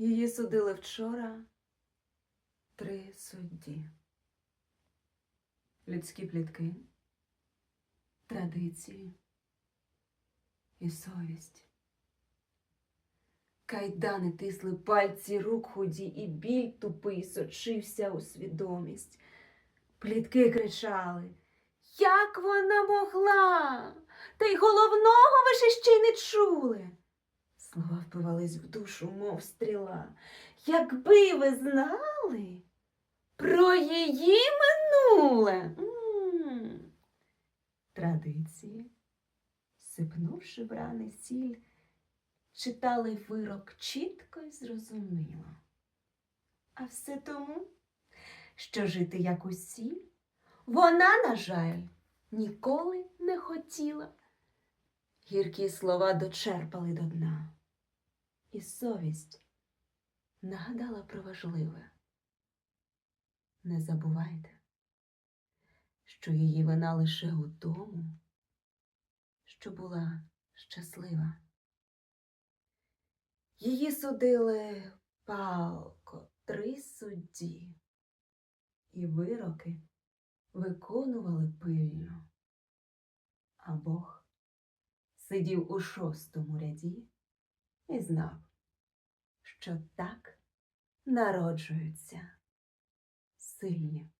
Її судили вчора три судді. Людські плітки, традиції і совість. Кайдани тисли пальці рук худі, і біль тупий сочився у свідомість. Плітки кричали. Як вона могла? Та й головного ви ще й не чули. Слова впивались в душу, мов стріла. Якби ви знали про її минуле. М. Традиції, сипнувши в рани сіль, читали вирок чітко й зрозуміло. А все тому, що жити як усі, вона, на жаль, ніколи не хотіла. Гіркі слова дочерпали до дна, і совість нагадала про важливе. Не забувайте, що її вина лише у тому, що була щаслива. Її судили палко три судді, і вироки виконували пильно, а Бог сидів у шостому ряді і знав, що так народжуються сильні.